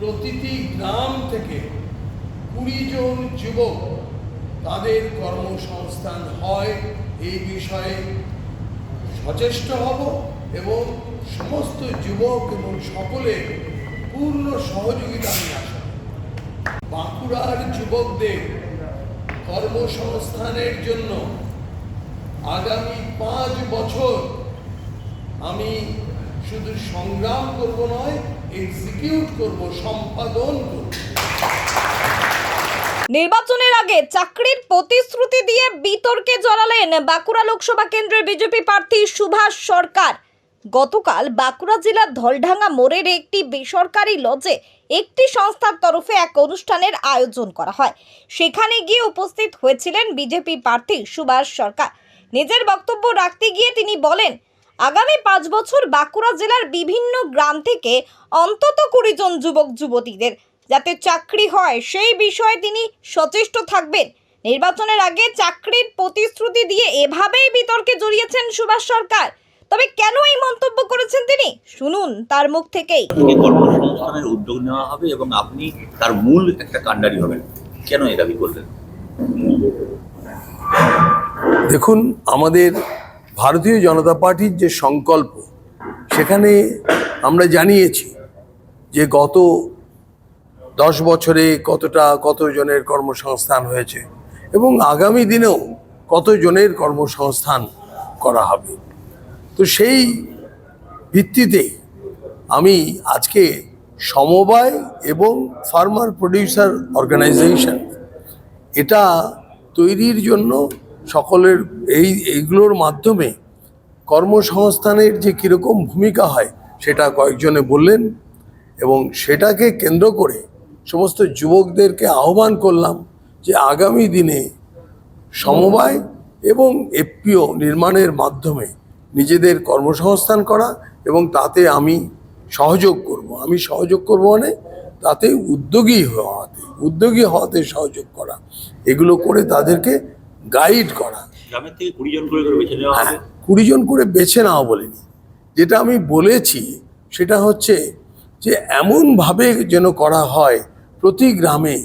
প্রতিটি গ্রাম থেকে কুড়ি জন যুবক তাদের কর্মসংস্থান হয় এই বিষয়ে সচেষ্ট হব এবং সমস্ত যুবক এবং সকলের পূর্ণ সহযোগিতা আশা করি। বাঁকুড়ার যুবকদের কর্মসংস্থানের জন্য আগামী পাঁচ বছর আমি শুধু সংগ্রাম করব নয় এক্সিকিউট করব, সম্পাদন করব। নির্বাচনের আগে চাকরির প্রতিশ্রুতি দিয়ে বিতর্কে জড়ালেন বাঁকুড়া লোকসভা কেন্দ্রের বিজেপি প্রার্থী সুভাষ সরকার। গতকাল বাঁকুড়া জেলার ধলঢাঙ্গা মোড়ের একটি বেসরকারি লজে একটি সংস্থার তরফে এক অনুষ্ঠানের আয়োজন করা হয়। সেখানে গিয়ে উপস্থিত হয়েছিলেন বিজেপি প্রার্থী সুভাষ সরকার। নিজের বক্তব্য রাখতে গিয়ে তিনি বলেন আগামী পাঁচ বছর বাঁকুড়া জেলার বিভিন্ন গ্রাম থেকে অন্তত কুড়ি জন যুবক যুবতীদের যাতে চাকরি হয় সেই বিষয়ে তিনি সচেষ্ট থাকবেন। নির্বাচনের আগে চাকরির প্রতিশ্রুতি দিয়ে এভাবেই বিতর্কে জড়িয়েছেন সুভাষ সরকার। তবে কেন এই মন্তব্য করেছেন তিনি? শুনুন তার মুখ থেকেই। থেকে কর্মসংস্থানের উদ্যোগ নেওয়া হবে এবং আপনি তার মূল একটা কাণ্ডারি হবেন। কেন এই দাবি করলেন? দেখুন আমাদের ভারতীয় জনতা পার্টির যে সংকল্প, সেখানে আমরা জানিয়েছি যে গত দশ বছরে কতটা কতজনের কর্মসংস্থান হয়েছে এবং আগামী দিনেও কতজনের কর্মসংস্থান করা হবে। তো সেই ভিত্তিতে আমি আজকে সমবায় এবং ফার্মার প্রডিউসার অর্গানাইজেশন, এটা তৈরির জন্য সকলের এই, এইগুলোর মাধ্যমে কর্মসংস্থানের যে কীরকম ভূমিকা হয়, সেটা কয়েকজনে বললেন এবং সেটাকে কেন্দ্র করে সমস্ত যুবকদেরকে আহ্বান করলাম যে আগামী দিনে সমবায় এবং এফপিও নির্মাণের মাধ্যমে নিজেদের কর্মসংস্থান করা এবং তাতে আমি সহযোগ করব। আমি সহযোগ করব মানে তাতে উদ্যোগী হওয়াতে উদ্যোগী হওয়াতে সহযোগ করা। এগুলো করে তাদেরকে গাইড করা। গ্রামের থেকে কুড়ি জন করে বেছে নেওয়া হ্যাঁ কুড়ি জন করে বেছে নেওয়া বলিনি। যেটা আমি বলেছি সেটা হচ্ছে যে এমনভাবে যেন করা হয় প্রতি গ্রামে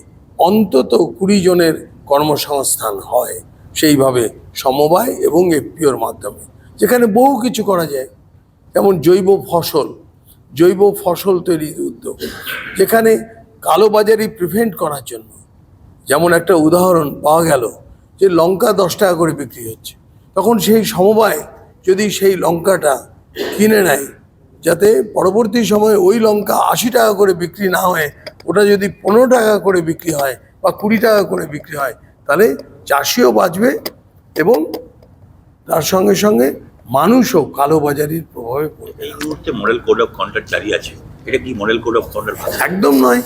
অন্তত কুড়ি জনের কর্মসংস্থান হয় সেইভাবে সমবায় এবং এফপিওর মাধ্যমে। যেখানে বহু কিছু করা যায় যেমন জৈব ফসল জৈব ফসল তৈরির উদ্যোগ। যেখানে কালোবাজারি প্রিভেন্ট করার জন্য যেমন একটা উদাহরণ পাওয়া গেল যে লঙ্কা দশ টাকা করে বিক্রি হচ্ছে। তখন সেই সমবায় যদি সেই লঙ্কাটা কিনে নেয় যাতে পরবর্তী সময়ে ওই লঙ্কা আশি টাকা করে বিক্রি না হয়ে ওটা যদি পনেরো টাকা করে বিক্রি হয় বা কুড়ি টাকা করে বিক্রি হয় তাহলে চাষিও বাঁচবে এবং তার সঙ্গে সঙ্গে মানুষও কালোবাজারির প্রভাবে পড়বে এই মুহূর্তে মডেল কোড অফ কন্ডাক্ট জারি আছে। এটা কি মডেল কোড অফ কন্ডাক্ট একদম নয়।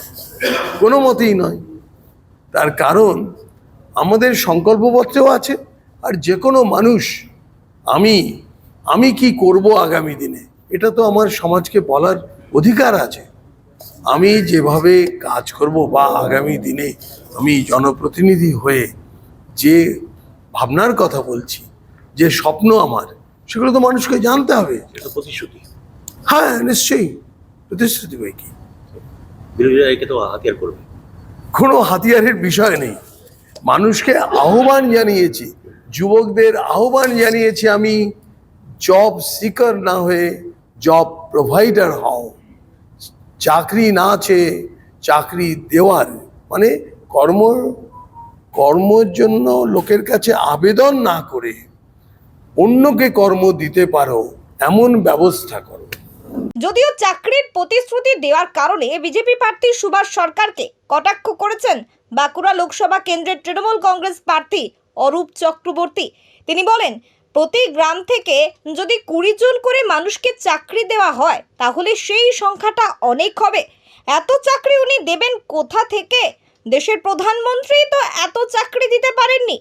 কোনো মতেই নয়। তার কারণ আমাদের সংকল্পপত্রেও আছে। আর যে কোনো মানুষ আমি আমি কি করব আগামী দিনে? এটা তো আমার সমাজকে বলার অধিকার আছে। আমি যেভাবে কাজ করব বা আগামী দিনে আমি জনপ্রতিনিধি হয়ে যে ভাবনার কথা বলছি যে স্বপ্ন আমার সেগুলো তো মানুষকে জানতে হবে। এটা প্রতিশ্রুতি। হ্যাঁ নিশ্চয়ই। প্রতিশ্রুতি বই কি? বিরোধীরা একে তো হাতিয়ার করবে। কোনো হাতিয়ারের বিষয় নেই। মানুষকে আহ্বান জানিয়েছি, যুবকদের আহ্বান জানিয়েছি আমি জব সিকার না হয়ে জব প্রোভাইডার হও। চাকরি না চেয়ে চাকরি দেওয়ার মানে কর্ম, কর্মর জন্য লোকের কাছে আবেদন না করে অন্যকে কর্ম দিতে পারো, এমন ব্যবস্থা করো। যদিও চাকরির প্রতিশ্রুতি দেওয়ার কারণে বিজেপি প্রার্থী সুভাষ সরকারকে কটাক্ষ করেছেন বাঁকুড়া লোকসভা কেন্দ্রের তৃণমূল কংগ্রেস প্রার্থী অরূপ চক্রবর্তী। তিনি বলেন, প্রতি গ্রাম থেকে যদি কুড়ি জন করে মানুষকে চাকরি দেওয়া হয়, তাহলে সেই সংখ্যাটা অনেক হবে। এত চাকরি উনি দেবেন কোথা থেকে? দেশের প্রধানমন্ত্রী তো এত চাকরি দিতে পারেননি।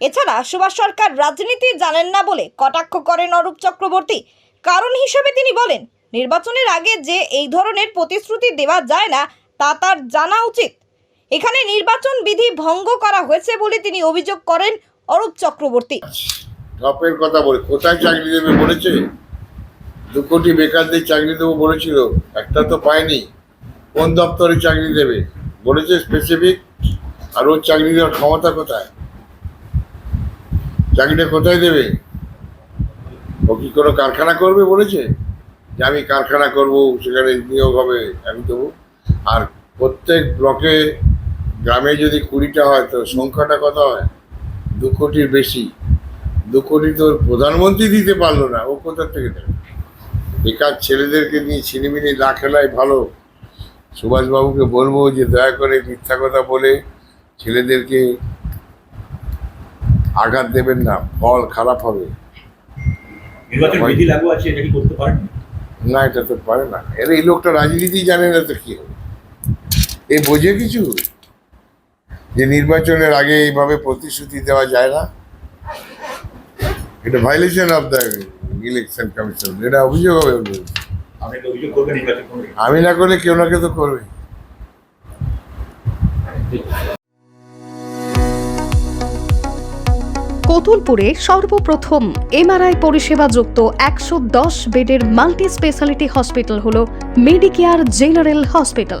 এছাড়া সুভাষ সরকার রাজনীতি জানেন না বলে কটাক্ষ করেন অরূপ চক্রবর্তী। কারণ হিসেবে তিনি বলেন, নির্বাচনের আগে যে এই ধরনের প্রতিশ্রুতি দেওয়া যায় না, তা তার জানা উচিত। এখানে নির্বাচন বিধি ভঙ্গ করা হয়েছে বলে তিনি অভিযোগ করেন অরূপ চক্রবর্তী। ঢপের কথা বলে, কোথায় চাকরি দেবে বলেছে? দু কোটি বেকারদের চাকরি দেবো বলেছিল, একটা তো পায়নি। কোন দপ্তরে চাকরি দেবে? বলেছে স্পেসিফিক আর ওর চাকরি দেওয়ার ক্ষমতা কোথায়? চাকরিটা কোথায় দেবে? ও কি কোনো কারখানা করবে বলেছে? যে আমি কারখানা করব, সেখানে নিয়োগ হবে, আমি দেবো। আর প্রত্যেক ব্লকে গ্রামে যদি কুড়িটা হয় তো সংখ্যাটা কত হয়? দু কোটির বেশি। দু কোটি তো প্রধানমন্ত্রী দিতে পারল না ও কোথার থেকে দেবে? বেকার ছেলেদেরকে নিয়ে ছিনিমিনি না খেলাই ভালো। সুভাষবাবুকে বলব যে দয়া করে মিথ্যা কথা বলে ছেলেদেরকে আঘাত দেবেন না ফল খারাপ হবে। না এটা তো পারে না। এর এই লোকটা রাজনীতি জানে না তো কি হবে? এ বোঝে কিছু? যে নির্বাচনের আগে এইভাবে প্রতিশ্রুতি দেওয়া যায় না এটা violation of the election commission এটা অভিযোগ হবে আমি না করলে কেউ না কেউ তো করবে। কতুলপুরে সর্বপ্রথম এমআরআই পরিষেবা যুক্ত একশো দশ বেডের মাল্টি স্পেশালিটি হসপিটাল হল মেডিকেয়ার জেনারেল হসপিটাল।